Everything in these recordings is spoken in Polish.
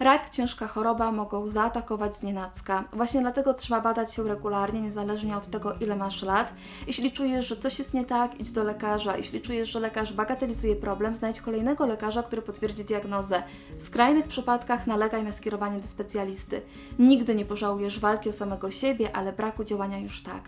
Rak, ciężka choroba mogą zaatakować z nienacka. Właśnie dlatego trzeba badać się regularnie, niezależnie od tego, ile masz lat. Jeśli czujesz, że coś jest nie tak, idź do lekarza. Jeśli czujesz, że lekarz bagatelizuje problem, znajdź kolejnego lekarza, który potwierdzi diagnozę. W skrajnych przypadkach nalegaj na skierowanie do specjalisty. Nigdy nie pożałujesz walki o samego siebie, ale braku działania już tak.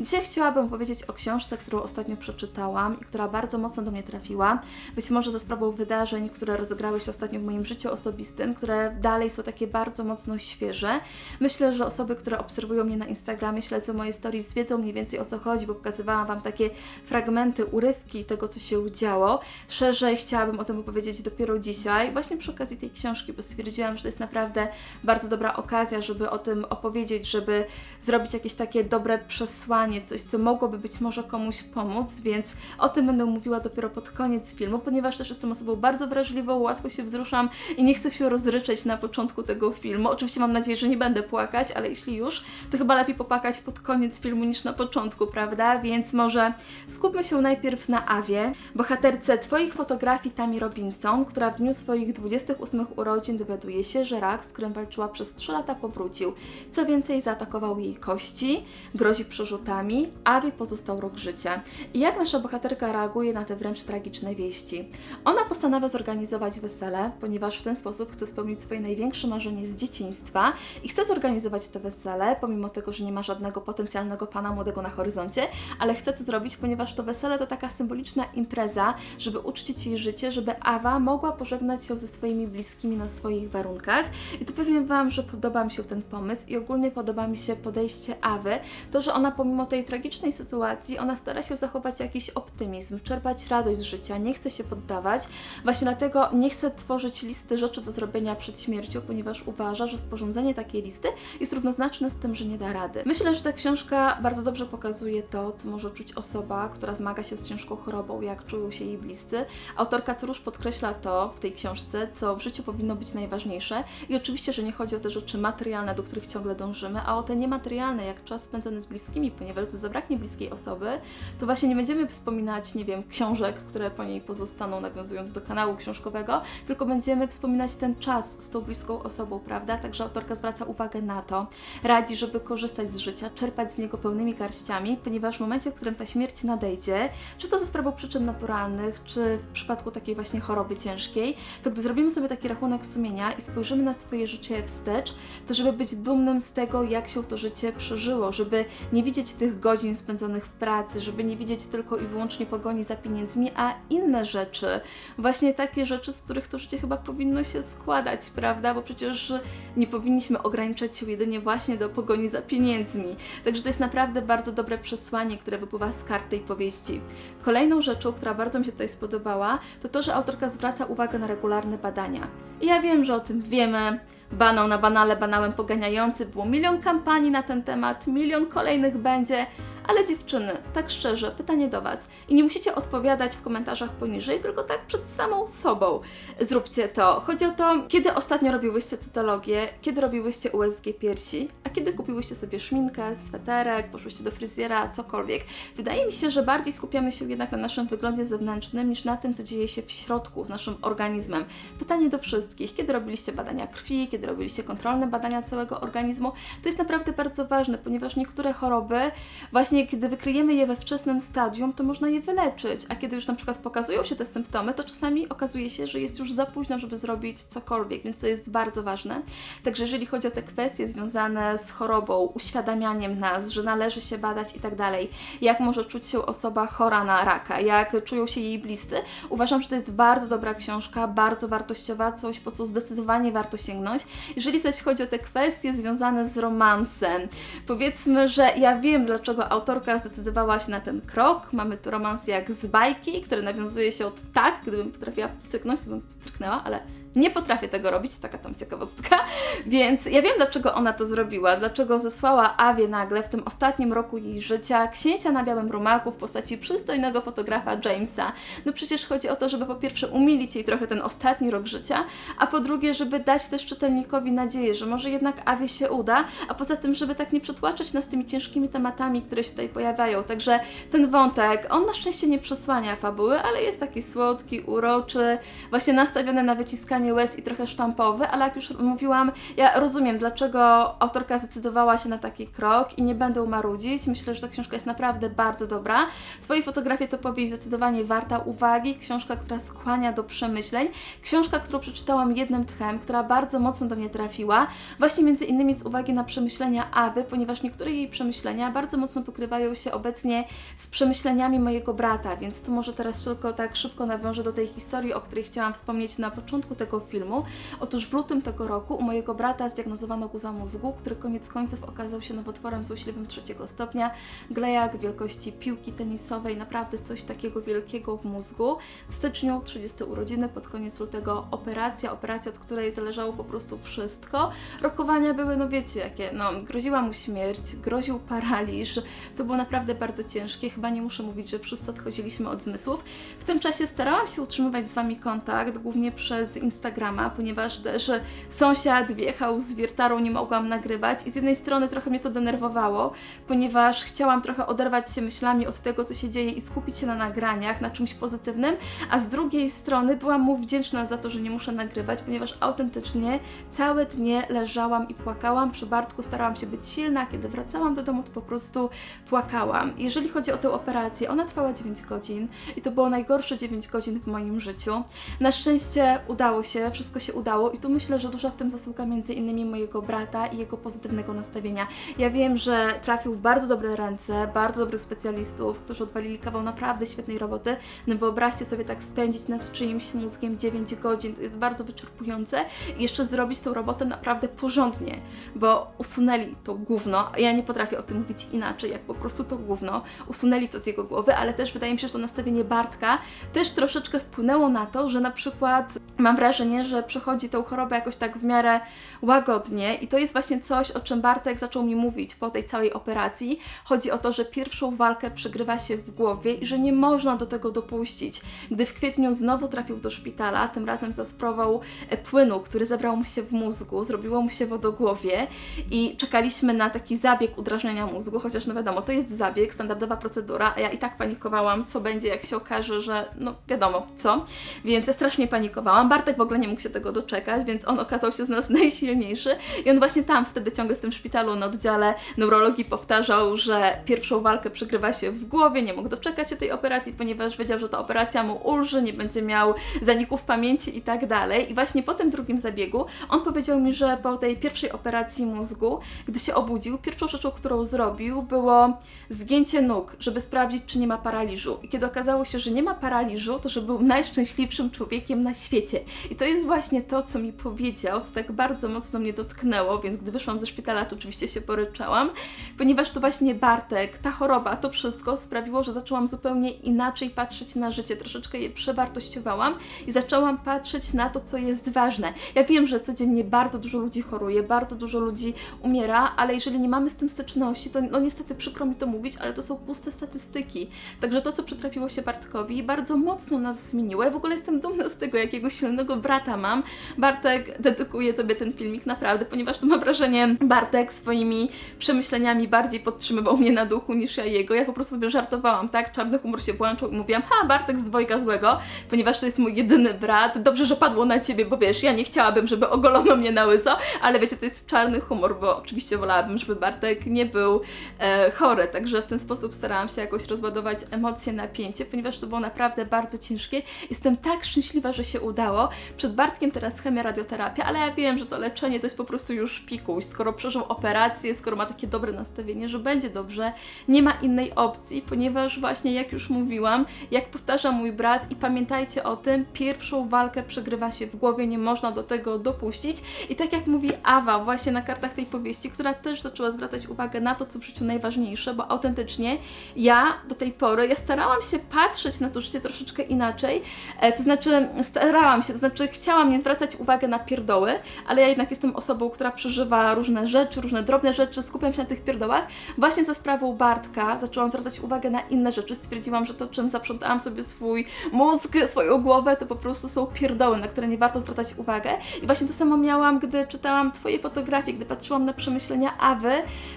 Dzisiaj chciałabym powiedzieć o książce, którą ostatnio przeczytałam i która bardzo mocno do mnie trafiła. Być może za sprawą wydarzeń, które rozegrały się ostatnio w moim życiu osobistym, które dalej są takie bardzo mocno świeże. Myślę, że osoby, które obserwują mnie na Instagramie, śledzą moje stories, wiedzą mniej więcej o co chodzi, bo pokazywałam Wam takie fragmenty, urywki tego, co się działo. Szerzej chciałabym o tym opowiedzieć dopiero dzisiaj, właśnie przy okazji tej książki, bo stwierdziłam, że to jest naprawdę bardzo dobra okazja, żeby o tym opowiedzieć, żeby zrobić jakieś takie dobre przesłanie, coś, co mogłoby być może komuś pomóc, więc o tym będę mówiła dopiero pod koniec filmu, ponieważ też jestem osobą bardzo wrażliwą, łatwo się wzruszam i nie chcę się rozryczeć na początku tego filmu. Oczywiście mam nadzieję, że nie będę płakać, ale jeśli już, to chyba lepiej popłakać pod koniec filmu niż na początku, prawda? Więc może skupmy się najpierw na Awie, bohaterce Twoich fotografii Tami Robinson, która w dniu swoich 28 urodzin dowiaduje się, że rak, z którym walczyła przez 3 lata, powrócił. Co więcej, zaatakował jej kości, grozi przerzutami, Awie pozostał rok życia. I jak nasza bohaterka reaguje na te wręcz tragiczne wieści? Ona postanawia zorganizować wesele, ponieważ w ten sposób chce spełnić swoje największe marzenie z dzieciństwa i chce zorganizować to wesele, pomimo tego, że nie ma żadnego potencjalnego pana młodego na horyzoncie, ale chce to zrobić, ponieważ to wesele to taka symboliczna impreza, żeby uczcić jej życie, żeby Awa mogła pożegnać się ze swoimi bliskimi na swoich warunkach. I tu powiem Wam, że podoba mi się ten pomysł i ogólnie podoba mi się podejście Awy, to, że ona pomimo tej tragicznej sytuacji, ona stara się zachować jakiś optymizm, czerpać radość z życia, nie chce się poddawać. Właśnie dlatego nie chce tworzyć listy rzeczy do zrobienia przed śmiercią, ponieważ uważa, że sporządzenie takiej listy jest równoznaczne z tym, że nie da rady. Myślę, że ta książka bardzo dobrze pokazuje to, co może czuć osoba, która zmaga się z ciężką chorobą, jak czują się jej bliscy. Autorka Cerusz podkreśla to w tej książce, co w życiu powinno być najważniejsze. I oczywiście, że nie chodzi o te rzeczy materialne, do których ciągle dążymy, a o te niematerialne, jak czas spędzony z bliskimi, ponieważ gdy zabraknie bliskiej osoby, to właśnie nie będziemy wspominać, nie wiem, książek, które po niej pozostaną, nawiązując do kanału książkowego, tylko będziemy wspominać ten czas z tą bliską osobą, prawda? Także autorka zwraca uwagę na to, radzi, żeby korzystać z życia, czerpać z niego pełnymi garściami, ponieważ w momencie, w którym ta śmierć nadejdzie, czy to ze sprawą przyczyn naturalnych, czy w przypadku takiej właśnie choroby ciężkiej, to gdy zrobimy sobie taki rachunek sumienia i spojrzymy na swoje życie wstecz, to żeby być dumnym z tego, jak się to życie przeżyło, żeby nie widzieć tych godzin spędzonych w pracy, żeby nie widzieć tylko i wyłącznie pogoni za pieniędzmi, a inne rzeczy, właśnie takie rzeczy, z których to życie chyba powinno się składać, prawda? Bo przecież nie powinniśmy ograniczać się jedynie właśnie do pogoni za pieniędzmi. Także to jest naprawdę bardzo dobre przesłanie, które wypływa z kart tej powieści. Kolejną rzeczą, która bardzo mi się tutaj spodobała, to to, że autorka zwraca uwagę na regularne badania. I ja wiem, że o tym wiemy, banał na banale, banałem poganiający, było milion kampanii na ten temat, milion kolejnych będzie, ale dziewczyny, tak szczerze, pytanie do Was. I nie musicie odpowiadać w komentarzach poniżej, tylko tak przed samą sobą. Zróbcie to. Chodzi o to, kiedy ostatnio robiłyście cytologię, kiedy robiłyście USG piersi, a kiedy kupiłyście sobie szminkę, sweterek, poszłyście do fryzjera, cokolwiek. Wydaje mi się, że bardziej skupiamy się jednak na naszym wyglądzie zewnętrznym niż na tym, co dzieje się w środku z naszym organizmem. Pytanie do wszystkich, kiedy robiliście badania krwi, kiedy robiliście kontrolne badania całego organizmu, to jest naprawdę bardzo ważne, ponieważ niektóre choroby właśnie kiedy wykryjemy je we wczesnym stadium, to można je wyleczyć, a kiedy już na przykład pokazują się te symptomy, to czasami okazuje się, że jest już za późno, żeby zrobić cokolwiek, więc to jest bardzo ważne. Także jeżeli chodzi o te kwestie związane z chorobą, uświadamianiem nas, że należy się badać i tak dalej, jak może czuć się osoba chora na raka, jak czują się jej bliscy, uważam, że to jest bardzo dobra książka, bardzo wartościowa, coś po co zdecydowanie warto sięgnąć. Jeżeli zaś chodzi o te kwestie związane z romansem, powiedzmy, że ja wiem, dlaczego autorka zdecydowała się na ten krok. Mamy tu romans jak z bajki, który nawiązuje się od tak, gdybym potrafiła stryknąć, to bym stryknęła, ale nie potrafię tego robić, taka tam ciekawostka. Więc ja wiem, dlaczego ona to zrobiła, dlaczego zesłała Awie nagle w tym ostatnim roku jej życia księcia na białym rumaku w postaci przystojnego fotografa Jamesa. No przecież chodzi o to, żeby po pierwsze umilić jej trochę ten ostatni rok życia, a po drugie, żeby dać też czytelnikowi nadzieję, że może jednak Awie się uda, a poza tym, żeby tak nie przytłaczać nas tymi ciężkimi tematami, które się tutaj pojawiają. Także ten wątek, on na szczęście nie przesłania fabuły, ale jest taki słodki, uroczy, właśnie nastawiony na wyciskanie łez i trochę sztampowy, ale jak już mówiłam, ja rozumiem, dlaczego autorka zdecydowała się na taki krok i nie będę marudzić. Myślę, że ta książka jest naprawdę bardzo dobra. Twoje fotografie to powieść zdecydowanie warta uwagi, książka, która skłania do przemyśleń, książka, którą przeczytałam jednym tchem, która bardzo mocno do mnie trafiła, właśnie między innymi z uwagi na przemyślenia Awy, ponieważ niektóre jej przemyślenia bardzo mocno pokrywają się obecnie z przemyśleniami mojego brata, więc tu może teraz tylko tak szybko nawiążę do tej historii, o której chciałam wspomnieć na początku tego filmu. Otóż w lutym tego roku u mojego brata zdiagnozowano guza mózgu, który koniec końców okazał się nowotworem złośliwym trzeciego stopnia, glejak wielkości piłki tenisowej, naprawdę coś takiego wielkiego w mózgu. W styczniu 30 urodziny, pod koniec lutego operacja, operacja, od której zależało po prostu wszystko. Rokowania były, no wiecie, jakie, no groziła mu śmierć, groził paraliż, to było naprawdę bardzo ciężkie, chyba nie muszę mówić, że wszyscy odchodziliśmy od zmysłów. W tym czasie starałam się utrzymywać z Wami kontakt, głównie przez Instagrama, ponieważ też sąsiad wjechał z wiertarą, nie mogłam nagrywać i z jednej strony trochę mnie to denerwowało, ponieważ chciałam trochę oderwać się myślami od tego, co się dzieje i skupić się na nagraniach, na czymś pozytywnym, a z drugiej strony byłam mu wdzięczna za to, że nie muszę nagrywać, ponieważ autentycznie całe dnie leżałam i płakałam. Przy Bartku starałam się być silna, kiedy wracałam do domu, to po prostu płakałam. Jeżeli chodzi o tę operację, ona trwała 9 godzin i to było najgorsze 9 godzin w moim życiu. Na szczęście udało się, wszystko się udało i tu myślę, że duża w tym zasługa między innymi mojego brata i jego pozytywnego nastawienia. Ja wiem, że trafił w bardzo dobre ręce, bardzo dobrych specjalistów, którzy odwalili kawał naprawdę świetnej roboty. No wyobraźcie sobie tak spędzić nad czyimś mózgiem 9 godzin, to jest bardzo wyczerpujące i jeszcze zrobić tą robotę naprawdę porządnie, bo usunęli to gówno, ja nie potrafię o tym mówić inaczej, jak po prostu to gówno, usunęli to z jego głowy, ale też wydaje mi się, że to nastawienie Bartka też troszeczkę wpłynęło na to, że na przykład mam wrażenie, że przechodzi tą chorobę jakoś tak w miarę łagodnie i to jest właśnie coś, o czym Bartek zaczął mi mówić po tej całej operacji. Chodzi o to, że pierwszą walkę przegrywa się w głowie i że nie można do tego dopuścić. Gdy w kwietniu znowu trafił do szpitala, tym razem za sprawą e, płynu, który zebrał mu się w mózgu, zrobiło mu się wodogłowie i czekaliśmy na taki zabieg udrażniania mózgu, chociaż no wiadomo, to jest zabieg, standardowa procedura, a ja i tak panikowałam, co będzie, jak się okaże, że no wiadomo co, więc ja strasznie panikowałam. Bartek w ogóle nie mógł się tego doczekać, więc on okazał się z nas najsilniejszy i on właśnie tam wtedy ciągle w tym szpitalu na oddziale neurologii powtarzał, że pierwszą walkę przegrywa się w głowie, nie mógł doczekać się tej operacji, ponieważ wiedział, że ta operacja mu ulży, nie będzie miał zaników pamięci i tak dalej. I właśnie po tym drugim zabiegu on powiedział mi, że po tej pierwszej operacji mózgu, gdy się obudził, pierwszą rzeczą, którą zrobił, było zgięcie nóg, żeby sprawdzić, czy nie ma paraliżu. I kiedy okazało się, że nie ma paraliżu, to że był najszczęśliwszym człowiekiem na świecie. I to jest właśnie to, co mi powiedział, co tak bardzo mocno mnie dotknęło, więc gdy wyszłam ze szpitala, to oczywiście się poryczałam, ponieważ to właśnie Bartek, ta choroba, to wszystko sprawiło, że zaczęłam zupełnie inaczej patrzeć na życie, troszeczkę je przewartościowałam i zaczęłam patrzeć na to, co jest ważne. Ja wiem, że codziennie bardzo dużo ludzi choruje, bardzo dużo ludzi umiera, ale jeżeli nie mamy z tym styczności, to no niestety przykro mi to mówić, ale to są puste statystyki. Także to, co przytrafiło się Bartkowi, bardzo mocno nas zmieniło. Ja w ogóle jestem dumna z tego, jakiego silnego brata mam. Bartek, dedykuję Tobie ten filmik naprawdę, ponieważ to mam wrażenie, Bartek swoimi przemyśleniami bardziej podtrzymywał mnie na duchu niż ja jego. Ja po prostu sobie żartowałam, tak? Czarny humor się włączył i mówiłam, ha, Bartek z dwojga złego, ponieważ to jest mój jedyny brat. Dobrze, że padło na Ciebie, bo wiesz, ja nie chciałabym, żeby ogolono mnie na łyso, ale wiecie, to jest czarny humor, bo oczywiście wolałabym, żeby Bartek nie był e, chory, także w ten sposób starałam się jakoś rozładować emocje, napięcie, ponieważ to było naprawdę bardzo ciężkie. Jestem tak szczęśliwa, że się udało. Przed Bartkiem teraz chemia, radioterapia, ale ja wiem, że to leczenie to jest po prostu już pikuś. Skoro przeżył operację, skoro ma takie dobre nastawienie, że będzie dobrze, nie ma innej opcji, ponieważ właśnie jak już mówiłam, jak powtarza mój brat i pamiętajcie o tym, pierwszą walkę przegrywa się w głowie, nie można do tego dopuścić. I tak jak mówi Awa właśnie na kartach tej powieści, która też zaczęła zwracać uwagę na to, co w życiu najważniejsze, bo autentycznie ja do tej pory, ja starałam się patrzeć na to życie troszeczkę inaczej, e, to znaczy starałam się, to znaczy chciałam nie zwracać uwagi na pierdoły, ale ja jednak jestem osobą, która przeżywa różne rzeczy, różne drobne rzeczy, skupiam się na tych pierdołach. Właśnie za sprawą Bartka zaczęłam zwracać uwagę na inne rzeczy, stwierdziłam, że to czym zaprzątałam sobie swój mózg, swoją głowę, to po prostu są pierdoły, na które nie warto zwracać uwagę. I właśnie to samo miałam, gdy czytałam Twoje fotografie, gdy patrzyłam na przemyślenia Awy,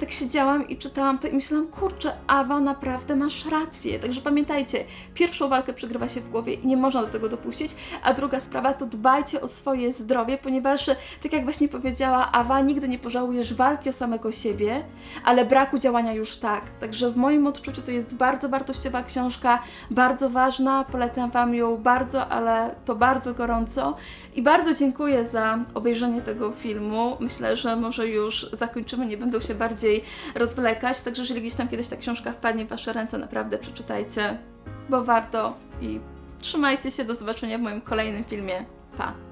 tak siedziałam i czytałam to i myślałam, kurczę, Awa, naprawdę masz rację. Także pamiętajcie, pierwszą walkę przegrywa się w głowie i nie można do tego dopuścić, a druga sprawa to dbajcie o swoje zdrowie, ponieważ, tak jak właśnie powiedziała Awa, nigdy nie pożałujesz walki o samego siebie, ale braku działania już tak. Także w moim odczuciu to jest bardzo wartościowa książka, bardzo ważna, polecam Wam ją bardzo, ale to bardzo gorąco i bardzo dziękuję za obejrzenie tego filmu. Myślę, że może już zakończymy, nie będą się bardziej rozwlekać, także jeżeli gdzieś tam kiedyś ta książka wpadnie w Wasze ręce, naprawdę przeczytajcie, bo warto i trzymajcie się, do zobaczenia w moim kolejnym filmie. Pa!